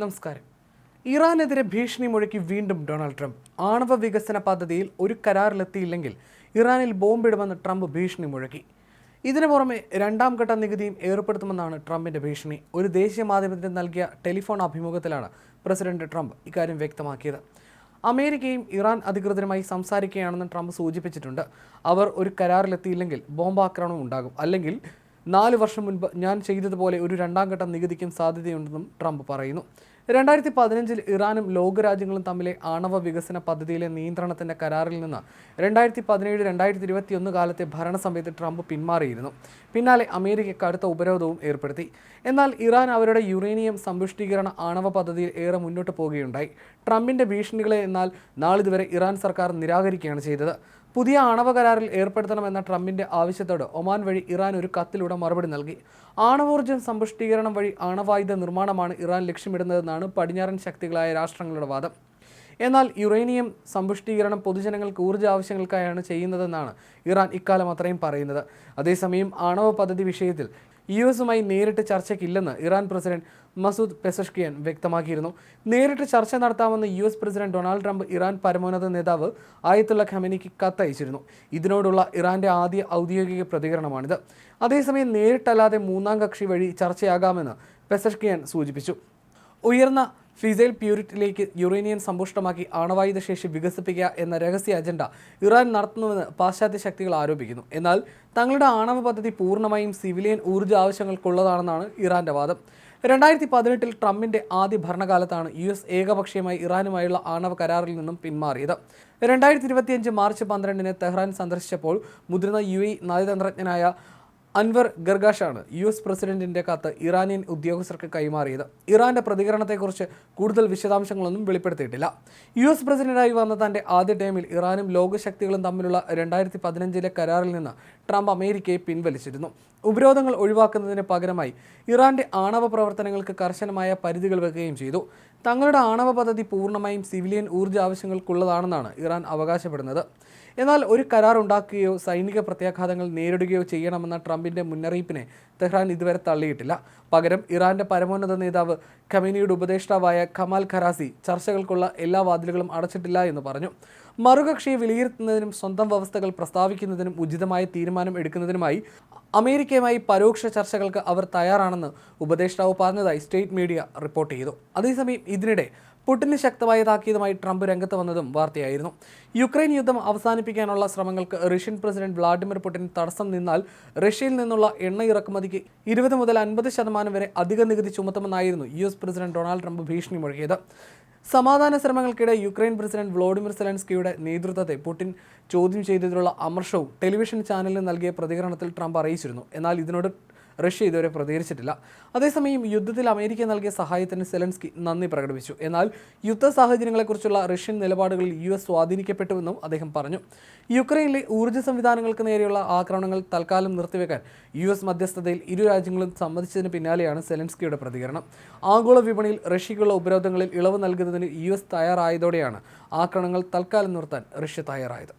നമസ്കാരം. ഇറാനെതിരെ ഭീഷണി മുഴക്കി വീണ്ടും ഡൊണാൾഡ് ട്രംപ്. ആണവ വികസന പദ്ധതിയിൽ ഒരു കരാറിലെത്തിയില്ലെങ്കിൽ ഇറാനിൽ ബോംബിടുമെന്ന് ട്രംപ് ഭീഷണി മുഴക്കി. ഇതിനു പുറമെ രണ്ടാം ഘട്ട നികുതിയും ഏർപ്പെടുത്തുമെന്നാണ് ട്രംപിന്റെ ഭീഷണി. ഒരു ദേശീയ മാധ്യമത്തിന് നൽകിയ ടെലിഫോൺ അഭിമുഖത്തിലാണ് പ്രസിഡന്റ് ട്രംപ് ഇക്കാര്യം വ്യക്തമാക്കിയത്. അമേരിക്കയും ഇറാൻ അധികൃതരുമായി സംസാരിക്കുകയാണെന്ന് ട്രംപ് സൂചിപ്പിച്ചിട്ടുണ്ട്. അവർ ഒരു കരാറിലെത്തിയില്ലെങ്കിൽ ബോംബാക്രമണം ഉണ്ടാകും. അല്ലെങ്കിൽ നാല് വർഷം മുൻപ് ഞാൻ ചെയ്തതുപോലെ ഒരു രണ്ടാം ഘട്ടം നികുതിക്കും സാധ്യതയുണ്ടെന്നും ട്രംപ് പറയുന്നു. രണ്ടായിരത്തി പതിനഞ്ചിൽ ഇറാനും ലോകരാജ്യങ്ങളും തമ്മിലെ ആണവ വികസന പദ്ധതിയിലെ നിയന്ത്രണത്തിന്റെ കരാറിൽ നിന്ന് രണ്ടായിരത്തി പതിനേഴ് രണ്ടായിരത്തി ഇരുപത്തിയൊന്ന് കാലത്തെ ഭരണസമയത്ത് ട്രംപ് പിന്മാറിയിരുന്നു. പിന്നാലെ അമേരിക്ക കടുത്ത ഉപരോധവും ഏർപ്പെടുത്തി. എന്നാൽ ഇറാൻ അവരുടെ യുറേനിയം സമ്പുഷ്ടീകരണ ആണവ പദ്ധതിയിൽ ഏറെ മുന്നോട്ട് പോവുകയുണ്ടായി. ട്രംപിന്റെ ഭീഷണികളെ എന്നാൽ നാളിതുവരെ ഇറാൻ സർക്കാർ നിരാകരിക്കുകയാണ് ചെയ്തത്. പുതിയ ആണവ കരാറിൽ ഏർപ്പെടുത്തണമെന്ന ട്രംപിന്റെ ആവശ്യത്തോട് ഒമാൻ വഴി ഇറാൻ ഒരു കത്തിലൂടെ മറുപടി നൽകി. ആണവോർജം സമ്പുഷ്ടീകരണം വഴി ആണവായുധ നിർമ്മാണമാണ് ഇറാൻ ലക്ഷ്യമിടുന്നതെന്നാണ് പടിഞ്ഞാറൻ ശക്തികളായ രാഷ്ട്രങ്ങളുടെ വാദം. എന്നാൽ യുറേനിയം സമ്പുഷ്ടീകരണം പൊതുജനങ്ങൾക്ക് ഊർജ ആവശ്യങ്ങൾക്കായാണ് ചെയ്യുന്നതെന്നാണ് ഇറാൻ ഇക്കാലം അത്രയും പറയുന്നത്. അതേസമയം ആണവ പദ്ധതി വിഷയത്തിൽ യു എസുമായി നേരിട്ട് ചർച്ചയ്ക്കില്ലെന്ന് ഇറാൻ പ്രസിഡന്റ് മസൂദ് പെസഷ്കിയൻ വ്യക്തമാക്കിയിരുന്നു. നേരിട്ട് ചർച്ച നടത്താമെന്ന് U S president Donald Trump Iran പരമോന്നത നേതാവ് ആയത്തുള്ള ഖമനിക്ക് കത്തയച്ചിരുന്നു. ഇതിനോടുള്ള ഇറാന്റെ ആദ്യ ഔദ്യോഗിക പ്രതികരണമാണിത്. അതേസമയം നേരിട്ടല്ലാതെ മൂന്നാം കക്ഷി വഴി ചർച്ചയാകാമെന്ന് പെസഷ്കിയൻ സൂചിപ്പിച്ചു. ഉയർന്ന ഫിസൈൽ പ്യൂരിറ്റിലേക്ക് യുറേനിയം സമ്പുഷ്ടമാക്കി ആണവായുധ ശേഷി വികസിപ്പിക്കുക എന്ന രഹസ്യ അജണ്ട ഇറാൻ നടത്തുന്നുവെന്ന് പാശ്ചാത്യ ശക്തികൾ ആരോപിക്കുന്നു. എന്നാൽ തങ്ങളുടെ ആണവ പദ്ധതി പൂർണമായും സിവിലിയൻ ഊർജ ആവശ്യങ്ങൾക്കുള്ളതാണെന്നാണ് ഇറാന്റെ വാദം. രണ്ടായിരത്തി പതിനെട്ടിൽ ട്രംപിന്റെ ആദ്യ ഭരണകാലത്താണ് യു എസ് ഏകപക്ഷീയമായി ഇറാനുമായുള്ള ആണവ കരാറിൽ നിന്നും പിന്മാറിയത്. രണ്ടായിരത്തി ഇരുപത്തിയഞ്ച് മാർച്ച് പന്ത്രണ്ടിന് തെഹ്റാൻ സന്ദർശിച്ചപ്പോൾ മുതിർന്ന യു എ നയതന്ത്രജ്ഞനായ അൻവർ ഗർഗാഷാണ് യു എസ് പ്രസിഡന്റിന്റെ കത്ത് ഇറാനിയൻ ഉദ്യോഗസ്ഥർക്ക് കൈമാറിയത്. ഇറാന്റെ പ്രതികരണത്തെക്കുറിച്ച് കൂടുതൽ വിശദാംശങ്ങളൊന്നും വെളിപ്പെടുത്തിയിട്ടില്ല. യു എസ് പ്രസിഡന്റായി വന്ന തന്റെ ആദ്യ ടൈമിൽ ഇറാനും ലോകശക്തികളും തമ്മിലുള്ള രണ്ടായിരത്തി പതിനഞ്ചിലെ കരാറിൽ നിന്ന് ട്രംപ് അമേരിക്കയെ പിൻവലിച്ചിരുന്നു. ഉപരോധങ്ങൾ ഒഴിവാക്കുന്നതിന് പകരമായി ഇറാന്റെ ആണവ പ്രവർത്തനങ്ങൾക്ക് കർശനമായ പരിധികൾ വെക്കുകയും ചെയ്തു. തങ്ങളുടെ ആണവ പദ്ധതി പൂർണമായും സിവിലിയൻ ഊർജ ആവശ്യങ്ങൾക്കുള്ളതാണെന്നാണ് ഇറാൻ അവകാശപ്പെടുന്നത്. എന്നാൽ ഒരു കരാർ ഉണ്ടാക്കുകയോ സൈനിക പ്രത്യാഘാതങ്ങൾ നേരിടുകയോ ചെയ്യണമെന്ന ട്രംപിന്റെ മുന്നറിയിപ്പിനെ തെഹ്റാൻ ഇതുവരെ തള്ളിയിട്ടില്ല. പകരം ഇറാന്റെ പരമോന്നത നേതാവ് ഖമീനിയുടെ ഉപദേഷ്ടാവായ ഖമാൽ ഖറാസി ചർച്ചകൾക്കുള്ള എല്ലാ വാതിലുകളും അടച്ചിട്ടില്ല എന്ന് പറഞ്ഞു. മറുകക്ഷിയെ വിലയിരുത്തുന്നതിനും സ്വന്തം വ്യവസ്ഥകൾ പ്രസ്താവിക്കുന്നതിനും ഉചിതമായ തീരുമാനം എടുക്കുന്നതിനുമായി അമേരിക്കയുമായി പരോക്ഷ ചർച്ചകൾക്ക് അവർ തയ്യാറാണെന്ന് ഉപദേഷ്ടാവ് പറഞ്ഞതായി സ്റ്റേറ്റ് മീഡിയ റിപ്പോർട്ട് ചെയ്തു. അതേസമയം ഇതിനിടെ പുടിന് ശക്തമായ താക്കീതുമായി ട്രംപ് രംഗത്ത് വന്നതും വാർത്തയായിരുന്നു. യുക്രൈൻ യുദ്ധം അവസാനിപ്പിക്കാനുള്ള ശ്രമങ്ങൾക്ക് റഷ്യൻ പ്രസിഡന്റ് വ്ളാഡിമിർ പുടിൻ തടസ്സം നിന്നാൽ റഷ്യയിൽ നിന്നുള്ള എണ്ണ ഇറക്കുമതിക്ക് ഇരുപത് മുതൽ അൻപത് ശതമാനം വരെ അധിക നികുതി ചുമത്തുമെന്നായിരുന്നു U S president Donald Trump ഭീഷണി മുഴക്കിയത് സമാധാന ശ്രമങ്ങൾക്കിടെ യുക്രൈൻ പ്രസിഡന്റ് വ്ളോഡിമിർ സെലൻസ്കിയുടെ നേതൃത്വത്തെ പുടിൻ ചോദ്യം ചെയ്തതിലുള്ള അമർഷവും ടെലിവിഷൻ ചാനലിന് നൽകിയ പ്രതികരണത്തിൽ ട്രംപ് അറിയിച്ചിരുന്നു. എന്നാൽ ഇതിനോട് റഷ്യ ഇതുവരെ പ്രതികരിച്ചിട്ടില്ല. അതേസമയം യുദ്ധത്തിൽ അമേരിക്ക നൽകിയ സഹായത്തിന് സെലൻസ്കി നന്ദി പ്രകടിപ്പിച്ചു. എന്നാൽ യുദ്ധ സാഹചര്യങ്ങളെക്കുറിച്ചുള്ള റഷ്യൻ നിലപാടുകളിൽ യു എസ് സ്വാധീനിക്കപ്പെട്ടുവെന്നും അദ്ദേഹം പറഞ്ഞു. യുക്രൈനിലെ ഊർജ സംവിധാനങ്ങൾക്ക് നേരെയുള്ള ആക്രമണങ്ങൾ തൽക്കാലം നിർത്തിവെക്കാൻ യു എസ് മധ്യസ്ഥതയിൽ ഇരു രാജ്യങ്ങളും സമ്മതിച്ചതിന് പിന്നാലെയാണ് സെലൻസ്കിയുടെ പ്രതികരണം. ആഗോള വിപണിയിൽ റഷ്യയ്ക്കുള്ള ഉപരോധങ്ങളിൽ ഇളവ് നൽകുന്നതിന് യു എസ് തയ്യാറായതോടെയാണ് ആക്രമണങ്ങൾ തൽക്കാലം നിർത്താൻ റഷ്യ തയ്യാറായത്.